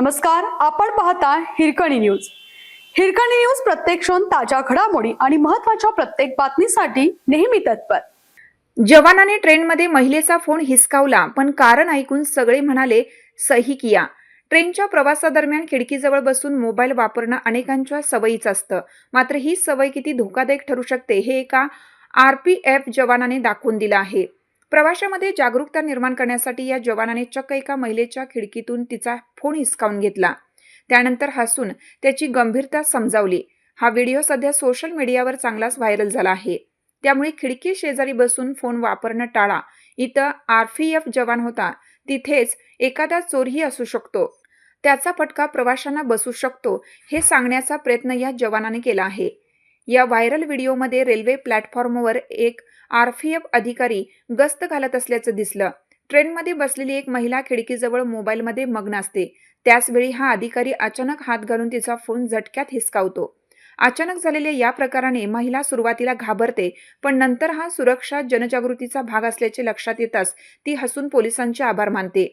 नमस्कार आपण पाहता हिरकणी न्यूज. हिरकणी न्यूज प्रत्येक क्षण ताज्या घडामोडी आणि महत्त्वाच्या प्रत्येक बातमीसाठी नेहमी तत्पर. जवानाने ट्रेनमध्ये महिलेचा फोन हिसकावला पण कारण ऐकून सगळे म्हणाले सही किया. ट्रेनच्या प्रवासादरम्यान खिडकीजवळ बसून मोबाईल वापरणं अनेकांच्या सवयीच असतं. मात्र ही सवय किती धोकादायक ठरू शकते हे एका आर पी एफ जवानाने दाखवून दिलं आहे. प्रवाशामध्ये जागरूकता निर्माण करण्यासाठी या जवानाने चक्क एका महिलेच्या खिडकीतून तिचा फोन हिसकावून घेतला. त्यानंतर हसून त्याची गंभीरता समजावली. हा व्हिडिओ सध्या सोशल मीडियावर चांगलाच व्हायरल झाला आहे. त्यामुळे खिडकी शेजारी बसून फोन वापरणं टाळा. इथं आरपीएफ जवान होता. तिथेच एखादा चोरही असू शकतो. त्याचा फटका प्रवाशांना बसू शकतो हे सांगण्याचा प्रयत्न या जवानाने केला आहे. या व्हायरल व्हिडिओमध्ये रेल्वे प्लॅटफॉर्मवर एक आरपीएफ अधिकारी गस्त घालत असल्याचं दिसलं. ट्रेनमध्ये बसलेली एक महिला खिडकीजवळ मोबाईलमध्ये मग्न असते. त्याचवेळी हा अधिकारी अचानक हात घालून तिचा फोन झटक्यात हिसकावतो. अचानक झालेल्या या प्रकाराने महिला सुरुवातीला घाबरते पण नंतर हा सुरक्षा जनजागृतीचा भाग असल्याचे लक्षात येताच ती हसून पोलिसांचे आभार मानते.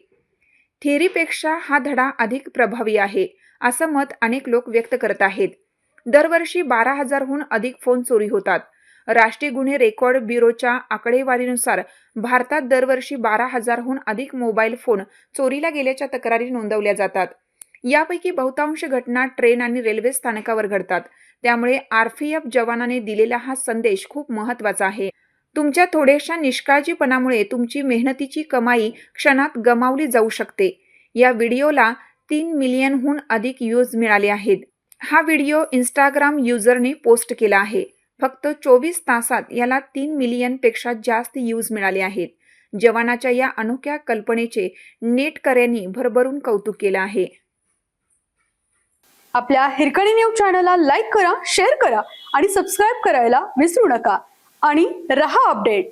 थेरीपेक्षा हा धडा अधिक प्रभावी आहे असं मत अनेक लोक व्यक्त करत आहेत. दरवर्षी बारा हजारहून अधिक फोन चोरी होतात. राष्ट्रीय गुन्हे रेकॉर्ड ब्युरोच्या आकडेवारीनुसार भारतात दरवर्षी बारा हजारहून अधिक मोबाईल फोन चोरीला गेल्याच्या तक्रारी नोंदवल्या जातात. यापैकी बहुतांश घटना ट्रेन आणि रेल्वे स्थानकावर घडतात. त्यामुळे आरपीएफ जवानाने दिलेला हा संदेश खूप महत्त्वाचा आहे. तुमच्या थोड्याशा निष्काळजीपणामुळे तुमची मेहनतीची कमाई क्षणात गमावली जाऊ शकते. या व्हिडिओला तीन मिलियनहून अधिक व्ह्यूज मिळाले आहेत. हा व्हिडिओ इंस्टाग्राम युजरने पोस्ट केला आहे. फक्त चोवीस तासात याला तीन मिलियनपेक्षा जास्त यूज मिळाले आहेत. जवानाच्या या अनोख्या कल्पनेचे नेटकऱ्यांनी भरभरून कौतुक केलं आहे. आपल्या हिरकणी न्यूज चॅनलला लाईक करा शेअर करा आणि सबस्क्राईब करायला विसरू नका. आणि रहा अपडेट.